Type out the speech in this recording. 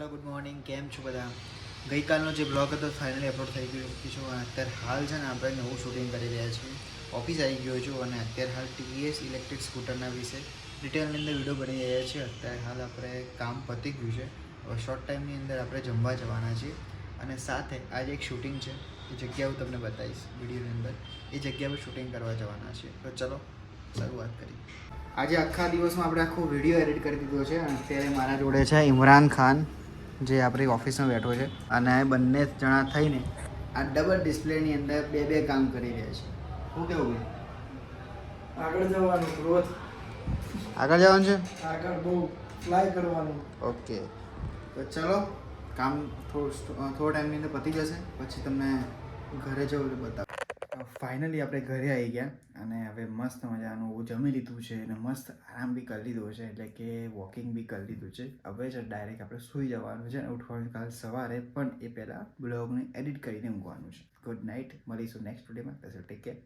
Hello good morning કેમ છો બધા? ગઈકાલનો જે બ્લોગ હતો ફાઇનલી અપલોડ થઈ ગયો. છું અત્યારે હાલ છે ને, આપણે નવું શૂટિંગ કરી રહ્યા છીએ. ઓફિસ આવી ગયો છું અને અત્યારે હાલ ટીવીએસ ઇલેક્ટ્રિક સ્કૂટરના વિશે ડિટેલની અંદર વીડિયો બની રહ્યા છીએ. અત્યારે હાલ આપણે કામ પતી ગયું છે. હવે શોર્ટ ટાઈમની અંદર આપણે જમવા જવાના છીએ. અને સાથે આજે એક શૂટિંગ છે. એ જગ્યા હું તમને બતાવીશ વિડીયોની અંદર. એ જગ્યા પર શૂટિંગ કરવા જવાના છીએ. તો ચલો, શરૂઆત કરી આજે આખા દિવસમાં આપણે આખો વીડિયો એડિટ કરી દીધો છે. અને અત્યારે મારા જોડે છે ઇમરાન ખાન. જે આપણી ઓફિસમાં બેઠો છે. અને એ બંને જણા થઈને આ ડબલ ડિસ્પ્લેની અંદર બે બે કામ કરી રહ્યા છે. શું કેવું ભાઈ? આગળ જવાનું ગ્રોથ આગળ જવાનું છે? આગળ બહુ ફ્લાય કરવાનું. ઓકે. તો ચલો કામ થોડું થોડો ટાઈમની અંદર પતી જશે. પછી તમને ઘરે જવું એટલે બતાવું. ફાઇનલી આપણે ઘરે આવી ગયા અને હવે મસ્ત મજાનું જમી લીધું છે અને મસ્ત આરામ બી કરી લીધો છે, એટલે કે વોકિંગ બી કરી લીધું છે. હવે જ ડાયરેક્ટ આપણે સૂઈ જવાનું છે અને ઉઠવાનું કાલ સવારે, પણ એ પહેલાં બ્લોગને એડિટ કરીને મૂકવાનું છે. ગુડ નાઇટ મળીશું નેક્સ્ટ વિડીયોમાં ટેક કેર